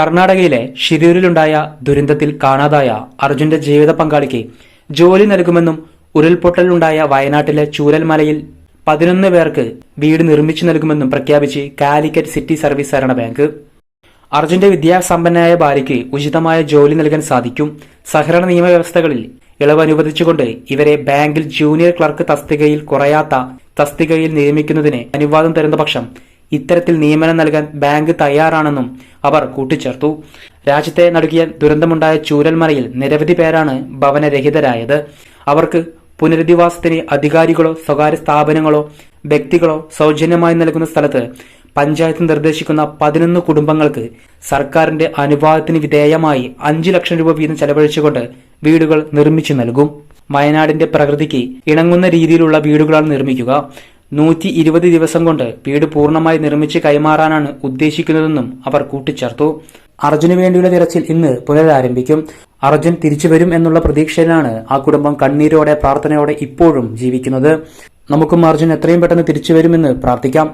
കർണാടകയിലെ ഷിരൂരിലുണ്ടായ ദുരന്തത്തിൽ കാണാതായ അർജുന്റെ ജീവിത പങ്കാളിക്ക് ജോലി നൽകുമെന്നും ഉരുൾപൊട്ടലുണ്ടായ വയനാട്ടിലെ ചൂരൽമലയിൽ പതിനൊന്ന് പേർക്ക് വീട് നിർമ്മിച്ചു നൽകുമെന്നും പ്രഖ്യാപിച്ച് കാലിക്കറ്റ് സിറ്റി സർവീസ് സഹകരണ ബാങ്ക്. അർജുന്റെ വിദ്യാസമ്പന്നയായ ഭാര്യയ്ക്ക് ഉചിതമായ ജോലി നൽകാൻ സാധിക്കും. സഹകരണ നിയമവ്യവസ്ഥകളിൽ ഇളവ് അനുവദിച്ചുകൊണ്ട് ഇവരെ ബാങ്കിൽ ജൂനിയർ ക്ലർക്ക് തസ്തികയിൽ കുറയാത്ത തസ്തികയിൽ നിയമിക്കുന്നതിന് അനുവാദം തരുന്ന പക്ഷം ഇത്തരത്തിൽ നിയമനം നൽകാൻ ബാങ്ക് തയ്യാറാണെന്നും അവർ കൂട്ടിച്ചേർത്തു. രാജ്യത്തെ നടുക്കിയ ദുരന്തമുണ്ടായ ചൂരൽമലയിൽ നിരവധി പേരാണ് ഭവനരഹിതരായത്. അവർക്ക് പുനരധിവാസത്തിന് അധികാരികളോ സ്വകാര്യ സ്ഥാപനങ്ങളോ വ്യക്തികളോ സൗജന്യമായി നൽകുന്ന സ്ഥലത്ത് പഞ്ചായത്ത് നിർദ്ദേശിക്കുന്ന പതിനൊന്ന് കുടുംബങ്ങൾക്ക് സർക്കാരിന്റെ അനുവാദത്തിന് വിധേയമായി അഞ്ചു ലക്ഷം രൂപ വീതം ചെലവഴിച്ചുകൊണ്ട് വീടുകൾ നിർമ്മിച്ചു നൽകും. വയനാടിന്റെ പ്രകൃതിക്ക് ഇണങ്ങുന്ന രീതിയിലുള്ള വീടുകളാണ് നിർമ്മിക്കുക. നൂറ്റി ഇരുപത് ദിവസം കൊണ്ട് വീട് പൂർണമായി നിർമ്മിച്ച് കൈമാറാനാണ് ഉദ്ദേശിക്കുന്നതെന്നും അവർ കൂട്ടിച്ചേർത്തു. അർജുന് വേണ്ടിയുള്ള തിരച്ചിൽ ഇന്ന് പുനരാരംഭിക്കും. അർജുൻ തിരിച്ചു വരും എന്നുള്ള പ്രതീക്ഷയിലാണ് ആ കുടുംബം കണ്ണീരോടെ പ്രാർത്ഥനയോടെ ഇപ്പോഴും ജീവിക്കുന്നത്. നമുക്കും അർജുൻ എത്രയും പെട്ടെന്ന് തിരിച്ചു വരുമെന്ന് പ്രാർത്ഥിക്കാം.